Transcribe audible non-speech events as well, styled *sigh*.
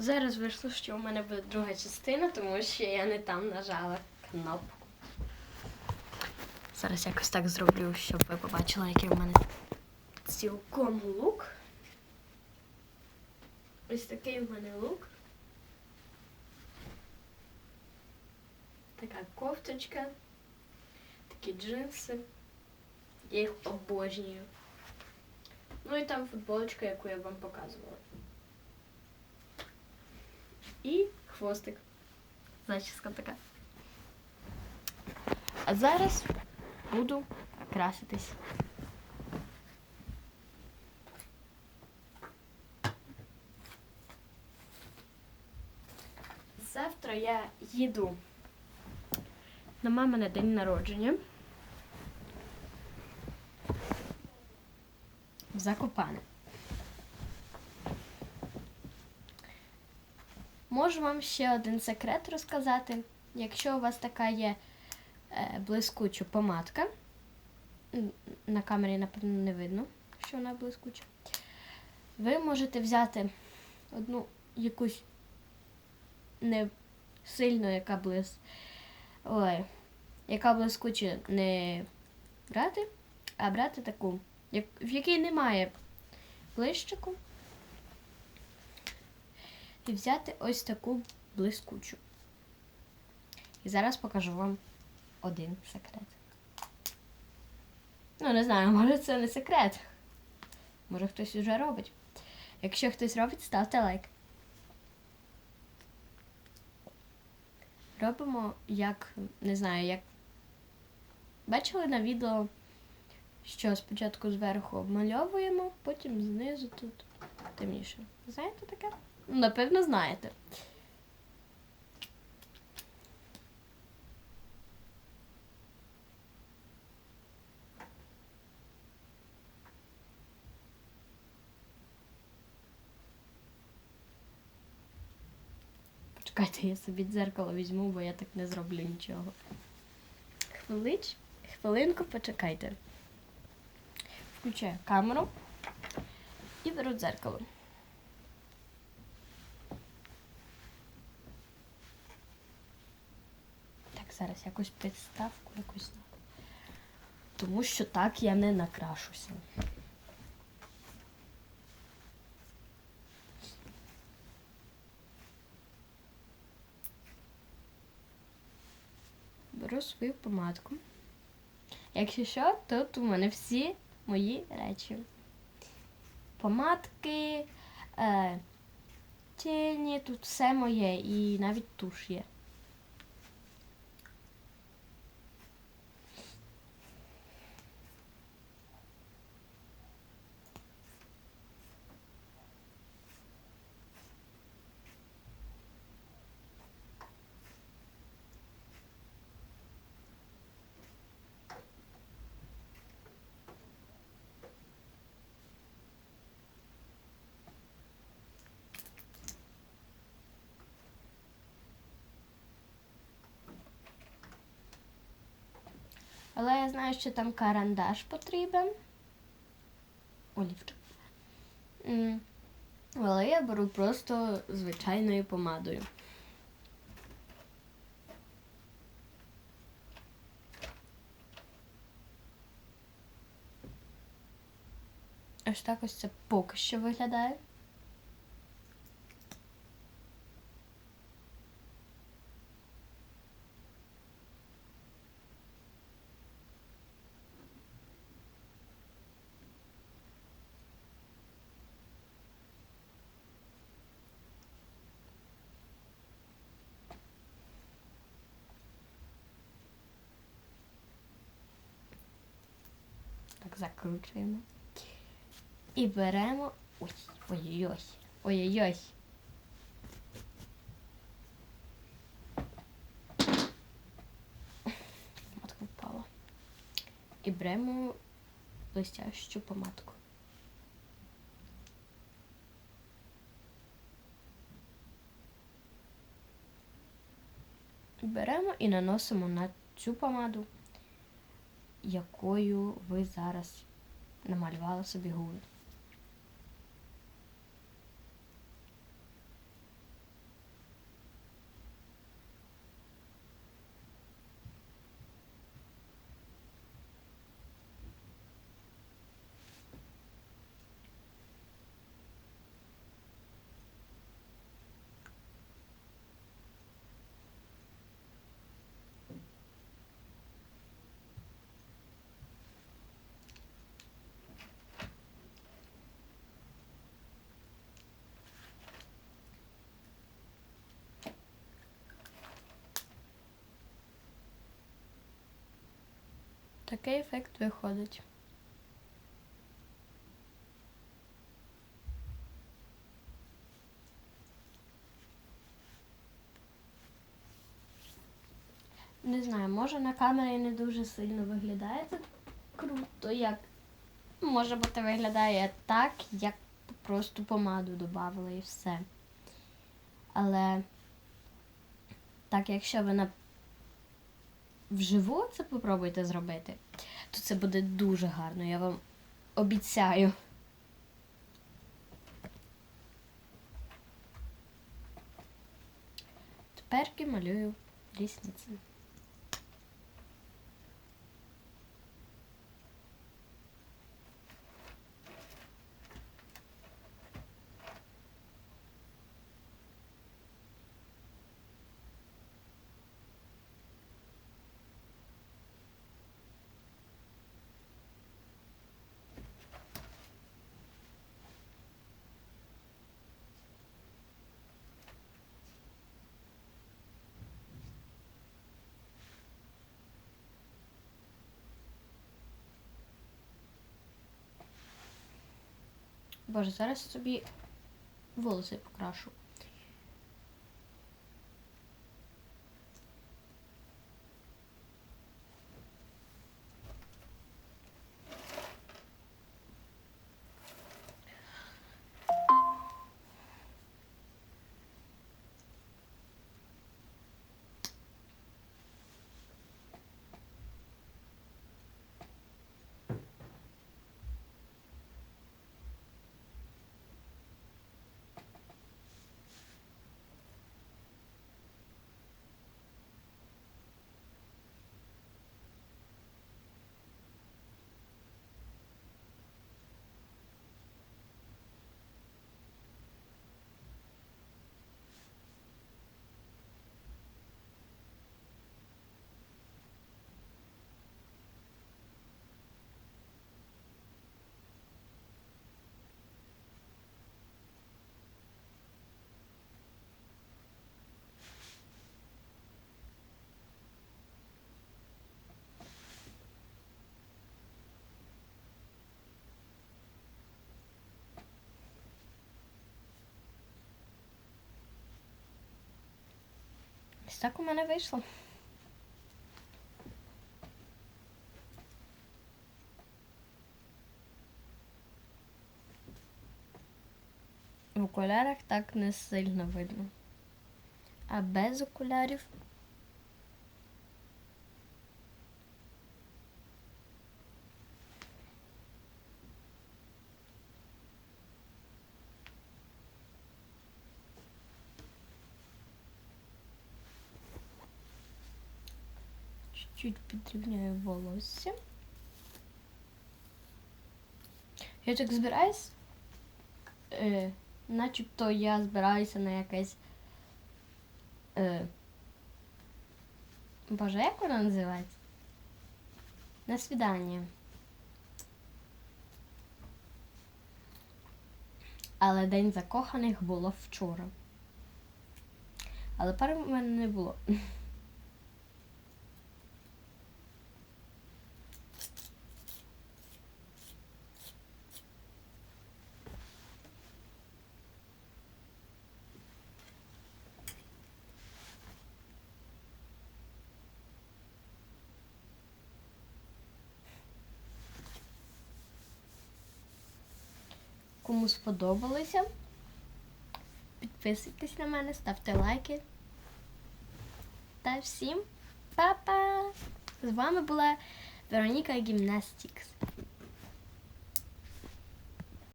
Зараз вийшло, що у мене буде друга частина, тому що я не там нажала кнопку. Зараз якось так зроблю, щоб ви побачили, який у мене цілком лук. Ось такий у мене лук. Така кофточка, такі джинси. Я їх обожнюю. Ну і там футболочка, яку я вам показувала. І хвостик. Зачіска така. А зараз буду краситись. Завтра я їду на мамине день народження. В Закопане. Можу вам ще один секрет розказати. Якщо у вас така є е, блискуча помадка, на камері, напевно, не видно, що вона блискуча. Ви можете взяти одну якусь не сильно, яка блис... Ой, яка блискуча не брати, а брати таку, в якій немає блищику. І взяти ось таку блискучу. І зараз покажу вам один секрет. Ну, не знаю, *laughs* може це не секрет. Може хтось вже робить. Якщо хтось робить, ставте лайк. Робимо як, не знаю, як. Бачили на відео, що спочатку зверху обмальовуємо, потім знизу тут темніше. Знаєте таке? Ну, Напевно, знаєте. Почекайте, я собі дзеркало візьму, бо я так не зроблю нічого. Хвилич, хвилинку почекайте. Включаю камеру і беру дзеркало. Так, зараз якусь підставку якусь. Тому що так я не накрашуся. Беру свою помадку. Якщо що, то тут у мене всі мої речі. Помадки, е, тіні, тут все моє і навіть туш є. Але я знаю, що там карандаш потрібен. Олівчик. Але я беру просто звичайною помадою. Ось так ось це поки що виглядає. Так закручуємо. І беремо. Ой, ой-ой-ой. Ой-ой-ой. Матка впала. І беремо блестящу помадку. Беремо і наносимо на цю помаду, якою ви зараз намалювали собі губи. Такий ефект виходить. Не знаю, може на камері не дуже сильно виглядає це круто, як може бути виглядає так, як просто помаду додавали і все. Але так, якщо ви вживу це попробуйте зробити, то це буде дуже гарно, я вам обіцяю. Теперки малюю рісниці. Боже, зараз собі волоси покрашу. Ось так у мене вийшло. В окулярах так не сильно видно. А без окулярів чуть підрівняю волосся. Я так збираюсь, е, начебто я збираюся на якесь. Е, Боже, як воно називається? На свідання. Але День закоханих було вчора. Але пари в мене не було. Кому сподобалося, підписуйтесь на мене, ставте лайки. Та всім па-па! З вами була Вероніка Гімнастікс.